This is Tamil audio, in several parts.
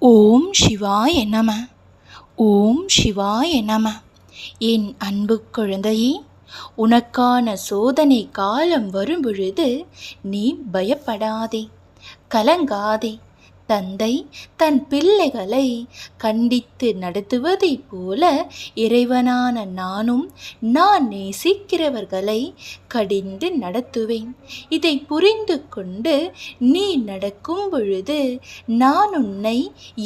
ஓம் சிவாய நம. ஓம் சிவாய நம. என் அன்பு குழந்தையே உனக்கான சோதனை காலம் வரும் பொழுது நீ பயப்படாதே கலங்காதே. தந்தை தன் பிள்ளைகளை கண்டித்து நடத்துவதைப் போல இறைவனான நானும் நான் நேசிக்கிறவர்களை கடிந்து நடத்துவேன். இதை புரிந்து கொண்டு நீ நடக்கும் பொழுது நான் உன்னை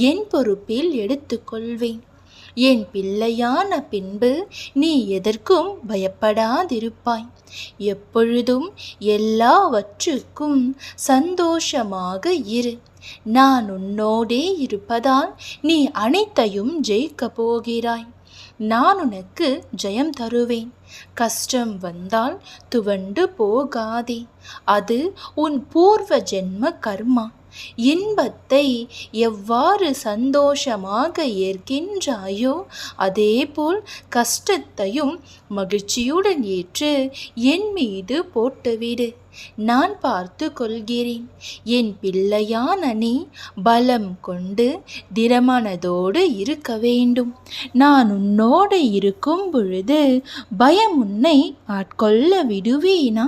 என் பொறுப்பில் எடுத்துக்கொள்வேன். என் பிள்ளையான பின்பு நீ எதற்கும் பயப்படாதிருப்பாய். எப்பொழுதும் எல்லாவற்றுக்கும் சந்தோஷமாக இரு. நான் உன்னோடே இருப்பதால் நீ அனைத்தையும் ஜெயிக்கப் போகிறாய். நான் உனக்கு ஜெயம் தருவேன். கஷ்டம் வந்தால் துவண்டு போகாதே. அது உன் பூர்வ ஜென்ம கர்மா. இன்பத்தை எவ்வாறு சந்தோஷமாக ஏற்கின்றாயோ அதேபோல் கஷ்டத்தையும் மகிழ்ச்சியுடன் ஏற்று என் மீது போட்டுவிடு. நான் பார்த்து கொள்கிறேன். என் பிள்ளையான நீ பலம் கொண்டு திடமனதோடு இருக்க வேண்டும். நான் உன்னோடு இருக்கும் பொழுது பயம் உன்னை ஆட்கொள்ள விடுவேனா?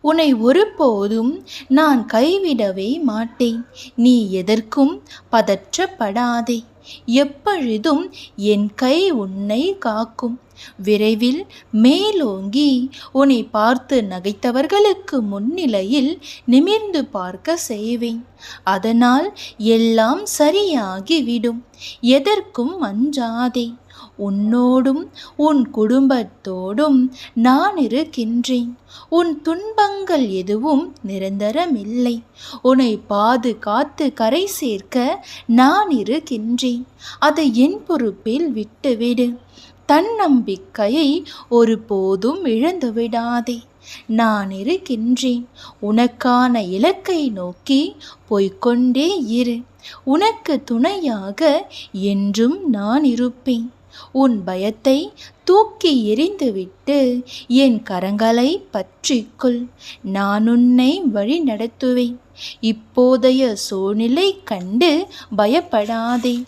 உன்னை ஒருபோதும் நான் கைவிடவே மாட்டேன். நீ எதற்கும் பதற்றப்படாதே. எப்பொழுதும் என் கை உன்னை காக்கும். விரைவில் மேலோங்கி உன்னை பார்த்து நகைத்தவர்களுக்கு முன்னிலையில் நிமிர்ந்து பார்க்க செய்வேன். அதனால் எல்லாம் சரியாகிவிடும். எதற்கும் அஞ்சாதே. உன்னோடும் உன் குடும்பத்தோடும் நான் இருக்கின்றேன். உன் துன்பங்கள் எதுவும் நிரந்தரமில்லை. உன்னை பாதுகாத்து கரை சேர்க்க நான் இருக்கின்றேன். அதை என் பொறுப்பில் விட்டுவிடு. தன்னம்பிக்கையை ஒருபோதும் இழந்து விடாதே நான் இருக்கின்றேன். உனக்கான இலக்கை நோக்கி போய்கொண்டே இரு. உனக்கு துணையாக என்றும் நான் இருப்பேன். உன் பயத்தை தூக்கி எறிந்துவிட்டு என் கரங்களை பற்றிக்கொள். நான் உன்னை வழி நடத்துவேன். இப்போதைய சூழ்நிலை கண்டு பயப்படாதே.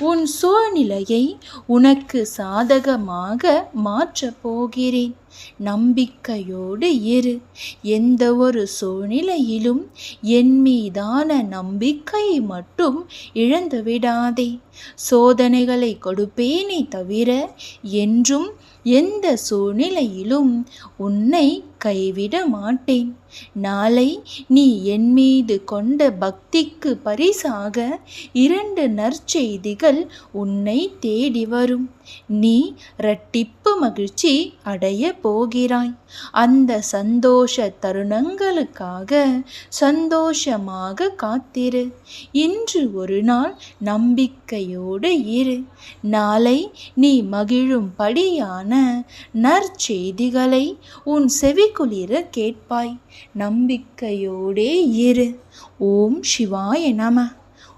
உன் சூழ்நிலையை உனக்கு சாதகமாக மாற்றப் போகிறேன். நம்பிக்கையோடு இரு. எந்த ஒரு சூழ்நிலையிலும் என் மீதான நம்பிக்கையை மட்டும் இழந்து விடாதே. சோதனைகளை கொடுப்பேனே தவிர என்றும் எந்த சூழ்நிலையிலும் உன்னை கைவிட மாட்டேன். நாளை நீ என் மீது கொண்ட பக்திக்கு பரிசாக இரண்டு நற்செய்திகள் உன்னை தேடி வரும். நீ இரட்டிப்பு மகிழ்ச்சி அடைய போகிறாய். அந்த சந்தோஷ தருணங்களுக்காக சந்தோஷமாக காத்திரு. இன்று ஒரு நாள் நம்பிக்கையோடு இரு. நாளை நீ மகிழும்படியான நற்செய்திகளை உன் செவிக்குளிர கேட்பாய். நம்பிக்கையோடே இரு. ஓம் சிவாய நம.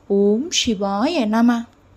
ஓம் சிவாய நம.